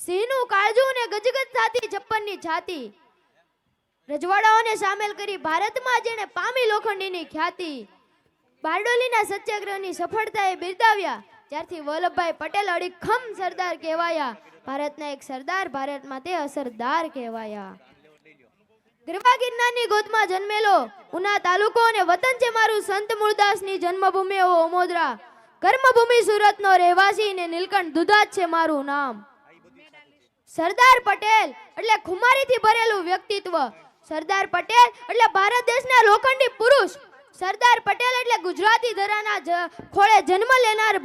સિંહનું કાળજું ને ગજગજ થાતી છપ્પનની છાતી રજવાડાઓને સામેલ કરી ભારતમાં જેણે પામી લોખંડીની ખ્યાતિ. બારડોલીના સત્યાગ્રહની સફળતાએ બિરદાવ્યા, જ્યારથી વલ્લભભાઈ પટેલ અડીખમ સરદાર કહેવાયા. ભારતના એક સરદાર, ભારતમાં તે અસરદાર કહેવાયા. ગરવા ગિરનારની ગોદમાં જન્મેલો, ઉના તાલુકો અને વતન છે મારું સંત મૂળદાસની જન્મભૂમિ ઓમોદરા કર્મભૂમિ સુરતનો રહેવાસી ને નીલકંઠ દુધાત છે મારું નામ. સરદાર પટેલ એટલે ખુમારીથી ભરેલું વ્યક્તિત્વ. સરદાર પટેલ એટલે ભારત દેશના લોખંડી પુરુષ. સરદાર પટેલ એટલે ગુજરાતી ધરાના ખોળે જન્મ લેનાર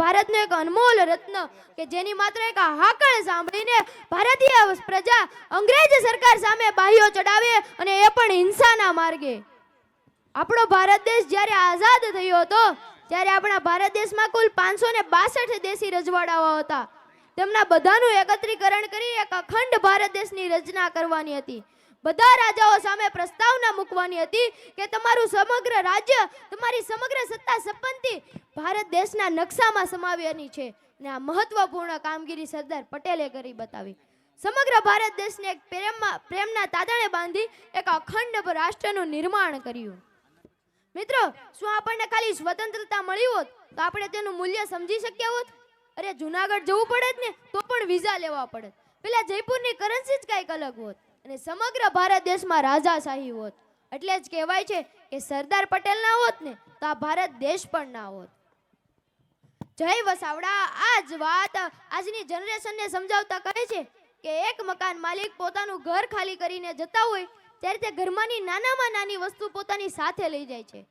ભારતનો એક અનમોલ રત્ન કે જેની માત્ર એક હાકળ સાંભળીને ભારતીય પ્રજા અંગ્રેજ સરકાર સામે બાહીઓ ચડાવે અને એ પણ હિંસાના માર્ગે. આપણો ભારત દેશ જ્યારે આઝાદ થયો હતો, ત્યારે આપણા ભારત દેશમાં કુલ પાંચસો બાસઠ દેશી રજવાડાઓ હતા. તેમના બધાનું એકત્રીકરણ કરી એક અખંડ ભારત દેશની રચના કરવાની હતી. બધા રાજાઓ સામે પ્રસ્તાવના મૂકવાની હતી કે તમારું સમગ્ર રાજ્ય, તમારી સમગ્ર સત્તા સંપત્તિ ભારત દેશના નકશામાં સમાવવાની છે. અને આ મહત્વપૂર્ણ કામગીરી સરદાર પટેલે કરી બતાવી. સમગ્ર ભારત દેશને એક પ્રેમમાં, પ્રેમના તાતણે બાંધી એક અખંડ રાષ્ટ્રનું નિર્માણ કર્યું. મિત્રો, શું આપણને ખાલી સ્વતંત્રતા મળી હોત? તો આપણે તેનું મૂલ્ય સમજી શક્યા હોત? અરે, જુનાગઢ જવું પડે ને, તો પણ વિઝા લેવા પડે. પેલા જયપુરની કરન્સી જ કંઈક અલગ હોત અને સમગ્ર ભારત દેશમાં રાજાશાહી હોત. એટલે જ કહેવાય છે કે સરદાર પટેલ ના હોત ને, તો આ ભારત દેશ પણ ના હોત. જય વસાવડા. આ જ વાત આજની જનરેશનને સમજાવતા કહે છે કે એક મકાન માલિક પોતાનું ઘર ખાલી કરીને જતા હોય, ત્યારે તે ઘરમાંની નાનામાં નાની વસ્તુ પોતાની સાથે લઈ જાય છે.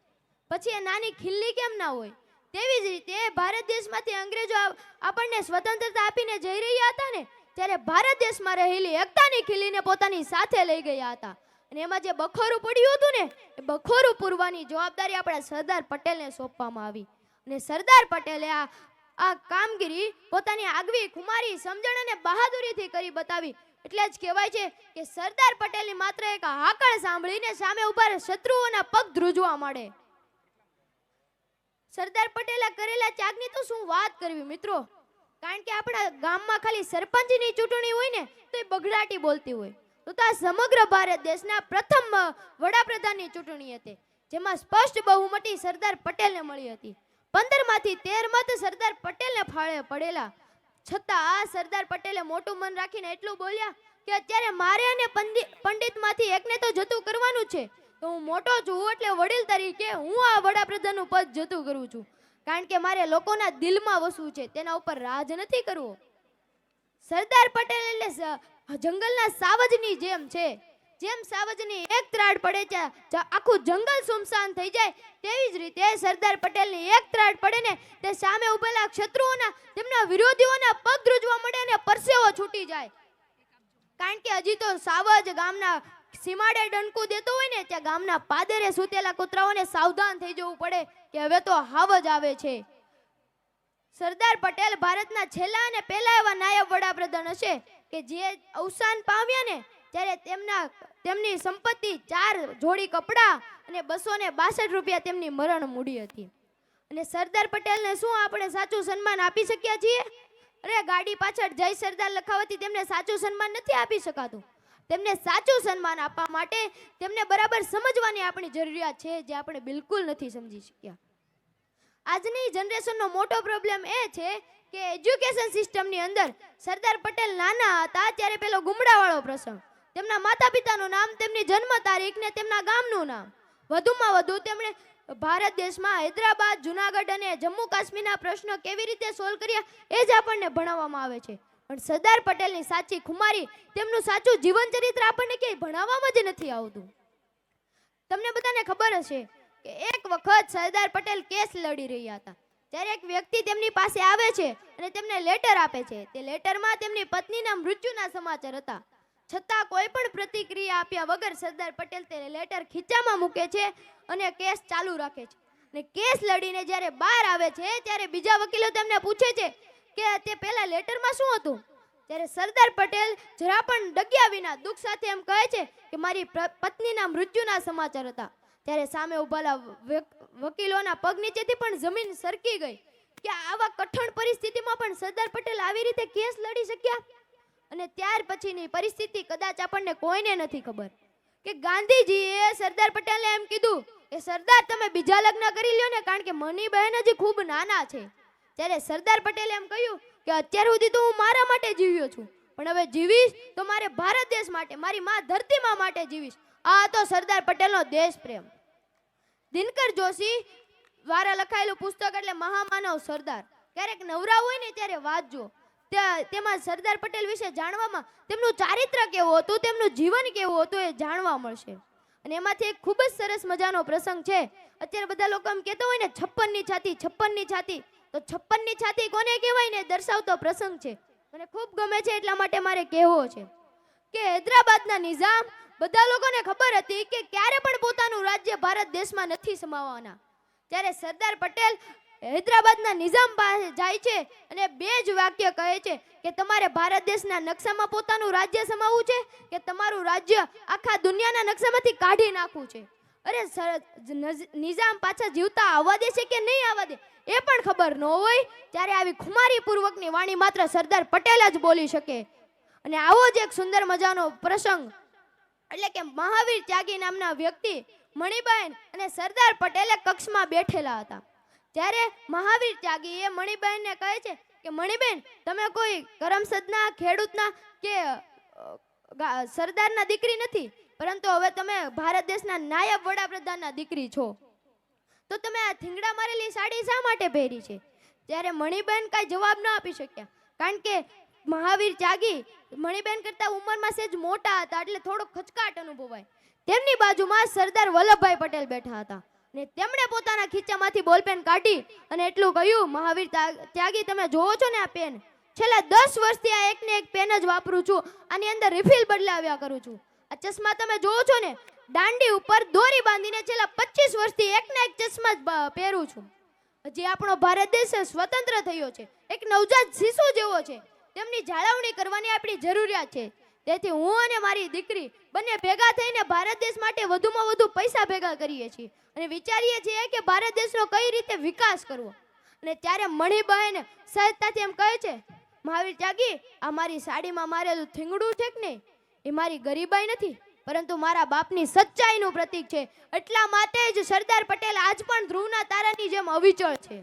પછી એ નાની ખિલ્લી કેમ ના હોય? તેવી જ રીતે ભારત દેશમાંથી અંગ્રેજો આપણને સ્વતંત્રતા આપીને જઈ રહ્યા હતા ને, ત્યારે ભારત દેશમાં રહેલી એકતાની ખીલીને પોતાની સાથે લઈ ગયા હતા. અને એમાં જે બખોરું પડ્યું હતું ને, એ બખોરું પૂરવાની જવાબદારી આપણા સરદાર પટેલને સોંપવામાં આવી. અને સરદાર પટેલે આ આ કામગીરી પોતાની આગવી ખુમારી સમજણ અને બહાદુરીથી કરી બતાવી. એટલે જ કહેવાય છે કે સરદાર પટેલની માત્ર એક હાકળ સાંભળીને સામે ઊભા શત્રુઓના પગ ધ્રુજવા મળે સરદાર પટેલે કરેલા ત્યાગની તો શું વાત કરવી મિત્રો? કારણ કે આપણા ગામમાં ખાલી સરપંચની ચૂંટણી હોય ને, તો એ બગડાટી બોલતી હોય. તો આ સમગ્ર ભારત દેશના પ્રથમ વડાપ્રધાનની ચૂંટણી હતી, જેમાં સ્પષ્ટ બહુમતી સરદાર પટેલને મળી હતી. પંદરમાંથી તેર મત સરદાર પટેલને ફાળે પડેલા. છતાં આ સરદાર પટેલે મોટું મન રાખીને એટલું બોલ્યા કે અત્યારે મારે અને પંડિત પંડિતમાંથી એકને તો જતું કરવાનું છે. તો હું મોટો છું એટલે વડીલ તરીકે હું આ વડાપ્રધાનનું પદ જતું કરું છું. કારણ કે મારે લોકોના દિલમાં વસવું છે, તેના ઉપર રાજ નથી કરવો. સરદાર પટેલ એટલે જંગલના સાવજની જેમ છે. જેમ સાવજની એક ત્રાડ પડે છે આખું જંગલ સુમસાન થઈ જાય, તેવી જ રીતે સરદાર પટેલની એક ત્રાડ પડે ને, તે સામે ઉભેલા શત્રુઓના તેમના વિરોધીઓના પગ ધ્રુજવા મળે અને પરસેવો છૂટી જાય. કારણ કે હજી તો સાવજ ગામના સીમાડે ડંકુ દેતો હોય ને ત્યાં ગામના પાદરે સૂતેલા કૂતરાઓને સાવધાન થઈ જવું પડે કે હવે તો હાવ જ આવે છે. સરદાર પટેલ ભારતના છેલ્લા અને પહેલા એવા નાયબ વડાપ્રધાન હશે કે જે અવસાન પામ્યા ને ત્યારે તેમના, તેમની સંપત્તિ ચાર જોડી કપડાં અને બસો ને બાસઠ રૂપિયા તેમની મરણ મૂડી હતી. અને સરદાર પટેલને શું આપણે સાચું સન્માન આપી શક્યા છીએ? અરે ગાડી પાછળ જય સરદાર લખાવતી તેમને સાચું સન્માન નથી આપી શકાતું. તેમને સાચું સન્માન આપવા માટે તેમને બરાબર સમજવાની આપણી જરૂરિયાત છે જે આપણે બિલકુલ નથી સમજી શક્યા. આજની જનરેશનનો મોટો પ્રોબ્લેમ એ છે કે એજ્યુકેશન સિસ્ટમની અંદર સરદાર પટેલ નાના હતા ત્યારે પેલો ગુમડાવાળો પ્રસંગ. તેમના માતા પિતાનું નામ, તેમની જન્મ તારીખ ને તેમના ગામનું નામ. વધુમાં વધુ તેમણે ભારત દેશમાં હૈદરાબાદ, જુનાગઢ અને જમ્મુ કાશ્મીરના પ્રશ્નો કેવી રીતે સોલ્વ કર્યા એ જ આપણને ભણાવવામાં આવે છે. પણ સરદાર પટેલની સાચી ખુમારી તેમનું સાચું જીવન ચરિત્ર આપણને ક્યાંય ભણાવવામાં જ નથી આવતું. તમને બધાને ખબર હશે કે એક વખત સરદાર પટેલ કેસ લડી રહ્યા હતા. ત્યારે એક વ્યક્તિ તેમની પાસે આવે છે અને તેમને લેટર આપે છે. તે લેટરમાં તેમની પત્નીના મૃત્યુના સમાચાર હતા. છતાં કોઈ પણ પ્રતિક્રિયા આપ્યા વગર સરદાર પટેલ તે લેટર ખીચામાં મૂકે છે અને કેસ ચાલુ રાખે છે. અને કેસ લડીને જ્યારે બહાર આવે છે, ત્યારે બીજા વકીલો તેમને પૂછે છે કે તે પહેલા લેટરમાં શું હતું? ત્યારે સરદાર પટેલ જરા પણ ડગ્યા વિના દુઃખ સાથે એમ કહે છે કે મારી પત્નીના મૃત્યુના સમાચાર હતા. ત્યારે સામે ઉભાલા વક- વકીલોના પગ નીચેથી પણ જમીન સરકી ગઈ. કે આવા કઠણ પરિસ્થિતિમાં પણ સરદાર પટેલ આવી રીતે કેસ લડી શક્યા? અને ત્યાર પછીની પરિસ્થિતિ કદાચ આપણને કોઈને નથી ખબર. કે ગાંધીજીએ સરદાર પટેલને એમ કીધું કે, સરદાર, તમે બીજા લગ્ન કરી લ્યો ને, કારણ કે મની બહેન હજી ખૂબ નાના છે. ત્યારે સરદાર પટેલે એમ કહ્યું કે અત્યાર સુધી તો હું મારા માટે જીવ્યો છું. પણ હવે જીવીશ તો મારે ભારત દેશ માટે, મારી મા ધરતીમાં માટે જીવીશ. આ હતો સરદાર પટેલનો દેશ પ્રેમ. દિનકર જોશી દ્વારા લખાયેલું પુસ્તક એટલે મહામાનવ સરદાર. ક્યારેક નવરા હોય ને ત્યારે વાંચજો તેમાં સરદાર પટેલ વિશે જાણવામાં તેમનું ચારિત્ર કેવું હતું, તેમનું જીવન કેવું હતું એ જાણવા મળશે. અને એમાંથી એક ખૂબ જ સરસ મજાનો પ્રસંગ છે. અત્યારે બધા લોકો એમ કહેતા હોય ને, છપ્પનની છાતી છપ્પનની છાતી. તો છપ્પનની છાતી કોને કહેવાય ને દર્શાવતો પ્રસંગ છે. મને ખૂબ ગમે છે એટલા માટે મારે કહેવો છે કે હૈદરાબાદના નિઝામ બધા લોકોને ખબર હતી કે ક્યારે પણ પોતાનું રાજ્ય ભારત દેશમાં નથી સમાવવાના. ત્યારે સરદાર પટેલ હૈદરાબાદના નિઝામ પાસે જાય છે અને બે જ વાક્ય કહે છે કે તમારે ભારત દેશના નકશામાં પોતાનું રાજ્ય સમાવવું છે કે તમારું રાજ્ય આખા દુનિયાના નકશામાંથી કાઢી નાખવું છે. અરે સરસ નિઝામ પાછા જીવતા આવવા દે છે કે નહીં આવવા દે? એ પણ ખબર ન હોય, ત્યારે આવી ખુમારી પૂર્વકની વાણી માત્ર સરદાર પટેલ જ બોલી શકે. અને આવો જ એક સુંદર મજાનો પ્રસંગ. એટલે કે મહાવીર ત્યાગી નામના વ્યક્તિ મણિબેન અને સરદાર પટેલે કક્ષમાં બેઠેલા હતા. ત્યારે મહાવીર ત્યાગી એ મણિબેનને કહે છે કે, મણિબેન, તમે કોઈ કરમસદના, ખેડૂતના કે સરદારના દીકરી નથી? પરંતુ હવે તમે ભારત દેશના નાયબ વડાપ્રધાનના દીકરી છો. તો તમે આ થીંગડા મારેલી સાડી શા માટે પહેરી છે? ત્યારે મણિબેન કાંઈ જવાબ ન આપી શક્યા. કારણ કે મહાવીર ત્યાગી મણિબેન કરતા ઉંમરમાં સેજ મોટા હતા એટલે થોડો ખચકાટ અનુભવાય. તેમની બાજુમાં સરદાર વલ્લભભાઈ પટેલ બેઠા હતા. ને તેમણે પોતાના ખીચામાંથી બોલપેન કાઢી અને એટલું કહ્યું, મહાવીર ત્યાગી, તમે જોવો છો ને આ પેન? છેલ્લા દસ વર્ષથી આ એકને એક પેન જ વાપરું છું. આની અંદર રિફિલ બદલાવ્યા કરું છું. આ ચશ્મા તમે જોવો છો ને, દાંડી ઉપર દોરી બાંધીને છેલ્લા પચીસ વર્ષથી એકના એક ચશ્મા જ પહેરું છું. હજી આપણો ભારત દેશ સ્વતંત્ર થયો છે. એક નવજાત શિશુ જેવો છે. તેમની જાળવણી કરવાની આપણી જરૂરિયાત છે. તેથી હું અને મારી દીકરી બંને ભેગા થઈને ભારત દેશ માટે વધુમાં વધુ પૈસા ભેગા કરીએ છીએ. અને વિચારીએ છીએ કે ભારત દેશનો કઈ રીતે વિકાસ કરવો. અને ત્યારે મણિબહેન સહજતાથી એમ કહે છે, મહાવીર ત્યાગી, આ મારી સાડીમાં મારેલું થીંગડું છે કે નહીં? એ મારી ગરીબાઈ નથી, પરંતુ મારા બાપની સચ્ચાઈનું પ્રતીક છે. એટલા માટે જ સરદાર પટેલ આજ પણ ધ્રુવના તારાની જેમ અવિચળ છે.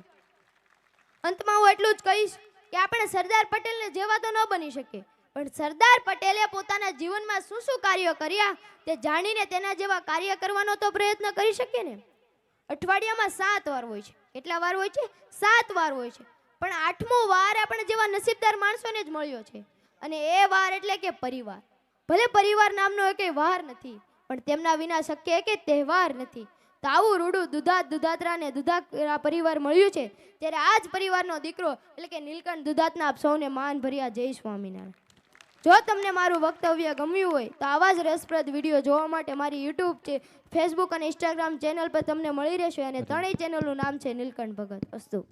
અંતમાં હું એટલું જ કહીશ કે આપણે સરદાર પટેલને જેવા તો ન બની શકીએ, પણ સરદાર પટેલે પોતાના જીવનમાં શું શું કાર્યો કર્યા તે જાણીને તેના જેવા કાર્ય કરવાનો તો પ્રયત્ન કરી શકીએ ને? અઠવાડિયામાં સાત વાર હોય છે. કેટલા વાર હોય છે? સાત વાર હોય છે. પણ આઠમો વાર આપણે જેવા નસીબદાર માણસોને જ મળ્યો છે. અને એ વાર એટલે કે પરિવાર. ભલે પરિવાર નામનો એક વાર નથી પણ તેમના વિના શક્ય એક તહેવાર નથી. તો આવું રૂડું દુધાત દુધાતરાને દુધાકરા પરિવાર મળ્યું છે ત્યારે આ જ પરિવારનો દીકરો એટલે કે નીલકંઠ દુધાતના આપ સૌને માન ભર્યા જય સ્વામિનારાયણ. જો તમને મારું વક્તવ્ય ગમ્યું હોય તો આવા જ રસપ્રદ વીડિયો જોવા માટે મારી યુટ્યુબ છે ફેસબુક અને ઇન્સ્ટાગ્રામ ચેનલ પર તમને મળી રહેશે અને ત્રણેય ચેનલનું નામ છે નીલકંઠ ભગત અસ્તુ